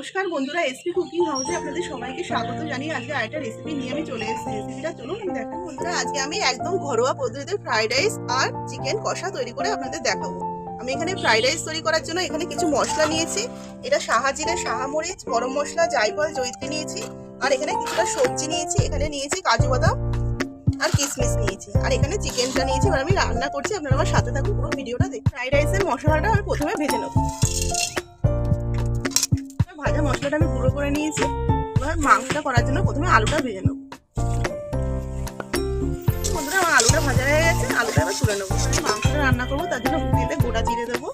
নমস্কার বন্ধুরা SP cooking হাউসে আপনাদের সবাইকে স্বাগত জানিয়ে আজকে আরেকটা রেসিপি নিয়ে আমি চলে এসেছি। রেসিপিটা চলুন আমি দেখাবো বন্ধুরা, আজকে আমি একদম ঘরোয়া পদ্ধতিতে ফ্রাইড রাইস আর চিকেন কষা তৈরি করে আপনাদের দেখাবো। আমি এখানে ফ্রাইড রাইস তৈরি করার জন্য এখানে কিছু মশলা নিয়েছি। এটা সাহাজিরে সাহামরিচ গরম মশলা, জায়ফল জৈত্রী নিয়েছি। আর এখানে কিছুটা সবজি নিয়েছি। এখানে নিয়েছি কাজু বাদাম আর কিশমিশ নিয়েছি। আর এখানে চিকেনটা নিয়েছি। আমি রান্না করছি। আপনারা আমার সাথে থাকুন, পুরো ভিডিওটা দেখুন। ফ্রাইড রাইসের মশলাটা আমি প্রথমে ভেজে নেব। করে নিয়েছি। এবার মাংসটা করার জন্য প্রথমে আলুটা ভেজে নেব। আমার আলুটা ভাজা হয়ে গেছে, আলুটা এবার তুলে নেব। মাংসটা রান্না করব, তার জন্য তেলে গোটা জিরে দেবো।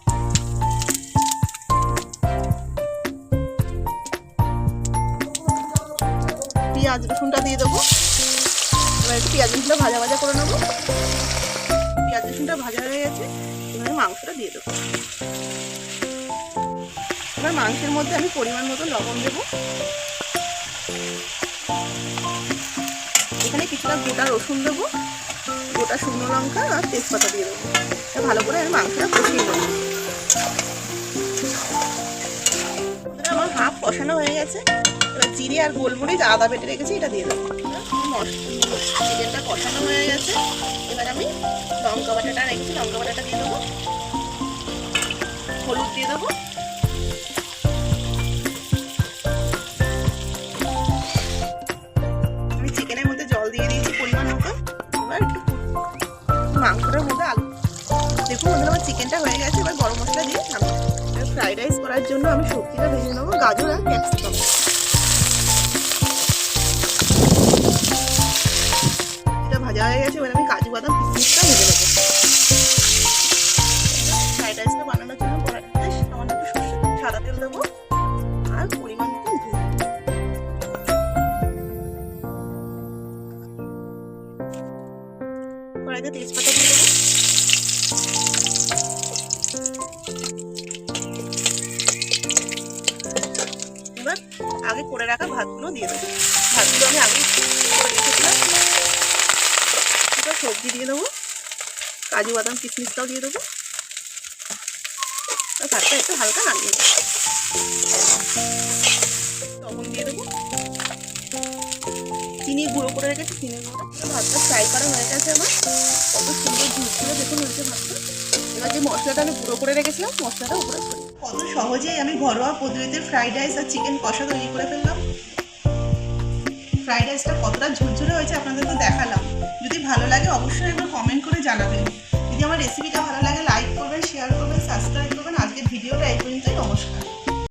পেঁয়াজ, রসুনটা দিয়ে দেবো। এবার একটু পেঁয়াজ, রসুনটা ভাজা ভাজা করে নেব। পেঁয়াজ, রসুনটা ভাজা হয়ে গেছে, এবার মাংসটা দিয়ে দেবো। এবার মাংসের মধ্যে আমি পরিমাণ মতো লবণ দেবো। এখানে কিছুটা গোটা রসুন দেবো, গোটা শুকনো লঙ্কা আর তেজপাতা দিয়ে দেবো। ভালো করে আমি মাংসটা কষিয়ে দেবো আমার হাফ কষানো হয়ে গেছে। এবার জিরে আর গোলমরিচ আদা বেটে রেখেছি, এটা দিয়ে দেবো। চিকেনটা কষানো হয়ে গেছে। এবার আমি লঙ্কা বাটাটা রেখেছি লঙ্কা বাটাটা দিয়ে দেবো। হলুদ দিয়ে দেবো। চিকেনটা হয়ে গেছে এবার গরম মশলা দিয়ে আমি ফ্রাইড রাইস করার জন্য আমি সবজিটা ভেজে নেব গাজর আর ক্যাপসিকাম এটা ভাজা হয়ে গেছে এবার আমি কাজু বাদাম কিশমিশটা ভেজে নেব। রাইসটা বানানোর জন্য তেল, দেবো আর তেজপাতা দিয়ে দেবো এবার আগে করে রাখা ভাতগুলো দিয়ে দেবো। ভাতগুলো আমি আগে এবার সবজি দিয়ে দেবো। কাজু, বাদাম কিশমিশটাও দিয়ে দেবো। আর ভাতটা একটু হালকা নামিয়ে দেবো লবণ দিয়ে দেবো। চিনি গুঁড়ো করে রেখেছি চিনি গুঁড়ো ভাতটা ফ্রাই করা হয়ে গেছে আমার। কত সুন্দর ঝুলছিল দেখুন হয়েছে ভাতটা। যে মশলাটা আমি গুঁড়ো করে রেখেছিলাম, মশলাটা উপরে কত সহজেই আমি ঘরোয়া পদ্ধতিতে ফ্রাইড রাইস আর চিকেন কষা তৈরি করে ফেললাম। ফ্রাইড রাইসটা কতটা ঝুরঝুরে হয়েছে আপনাদের তো দেখালাম। যদি ভালো লাগে অবশ্যই একবার কমেন্ট করে জানাবেন। যদি আমার রেসিপিটা ভালো লাগে লাইক করবেন শেয়ার করবেন সাবস্ক্রাইব করবেন। আজকের ভিডিওটা এই পর্যন্তই।